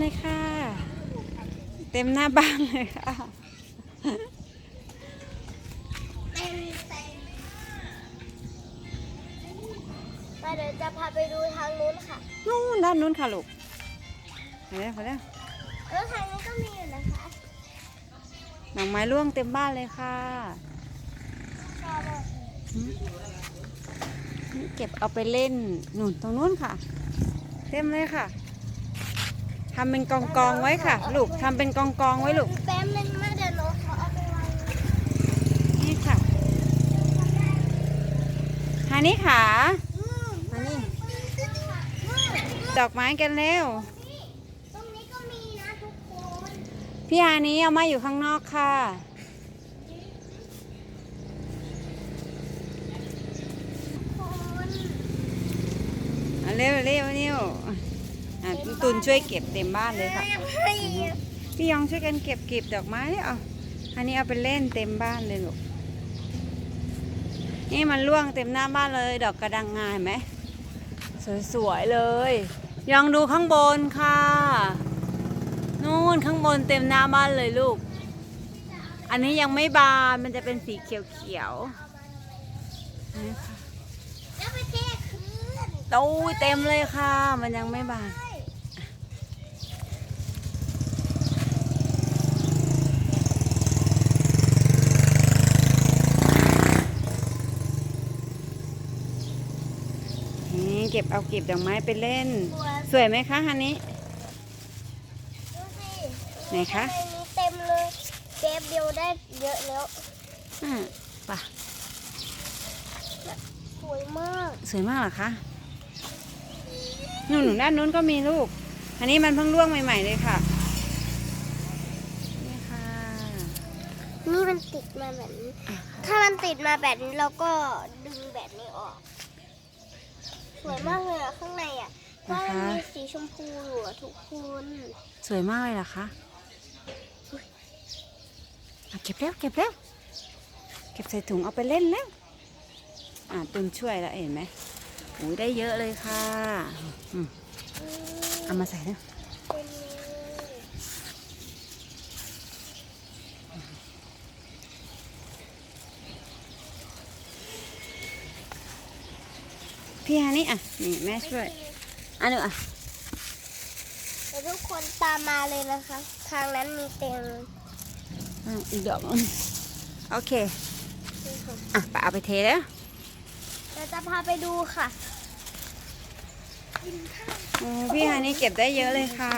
เลยค่ะ เต็มหน้าบ้านเลยค่ะเต็มเต็มไปเดี๋ยวจะพาไปดูทางนู้นค่ะ นู่นด้านนู้นค่ะลูกไปแล้วไปแล้วเออทางนู้นก็มีอยู่นะคะดอกไม้ร่วงเต็มบ้านเลยค่ะชอบมากนี่เก็บเอาไปเล่นหนุนตรงนู้นค่ะ เต็มเลยค่ะทำเป็นกองกองๆไว้ค่ะ ลูกทำเป็นกองกองๆไว้ลูก แป๊บนึงแม่เดี๋ยวหนูขอเอาไปวางนี่ค่ะฮานี่ขาอืมมานี่อืมดอกไม้กันเร็ว ตรงนี้ก็มีนะทุกคน พี่ฮานี้เอามาอยู่ข้างนอกค่ะ คน อะ เร็วเร็วเร็วอะตุนช่วยเก็บเต็มบ้านเลยค่ะ พี่ยองช่วยกันเก็บเก็บดอกไม้เนี่ยเอาอันนี้เอาไปเล่นเต็มบ้านเลยลูก นี่มันร่วงเต็มหน้าบ้านเลย ดอกกระดังงาเห็นไหมสวยๆเลย ยองดูข้างบนค่ะ นู่นข้างบนเต็มหน้าบ้านเลยลูก อันนี้ยังไม่บาน มันจะเป็นสีเขียวๆนี่ค่ะ แล้วไปเทคืน โอ้ยเต็มเลยค่ะ มันยังไม่บานใช่นี่เก็บเอาเก็บดอกไม้ไปเล่นบัวสวยไหมคะฮันนี้ดูสิไหนคะทำไมมีเต็มเลยเก็บเดียวได้เยอะแล้วอ่าป่ะสวยมาก สวยมากเหรอคะ นู่นหนูด้านนู้นก็มีลูก อันนี้มันเพิ่งร่วงใหม่ ๆ เลยค่ะ นี่ค่ะ นี่มันติดมาแบบนี้ ถ้ามันติดมาแบบนี้เราก็ดึงแบบนี้ออก สวยมากเลยอะข้างในอะเพราะมันมีสีชมพูอยู่อะทุกคน สวยมากเลยเหรอคะอะเก็บแล้วเก็บแล้วเก็บใส่ถุงเอาไปเล่นแล้วอ่าตุนช่วยแล้วเห็นไหมโอ้ยได้เยอะเลยค่ะอืมอืม เอามาใส่แล้วเป็นเลยพี่ฮานี่อะ นี่แม่ช่วยอันนี้อะเดี๋ยวทุกคนตามมาเลยนะคะ ทางนั้นมีเต็มอะอีกดอกนึงโอเค อะไปเอาไปเทแล้วเราจะพาไปดูค่ะ กินข้าว พี่ฮานี่เก็บได้เยอะเลยค่ะ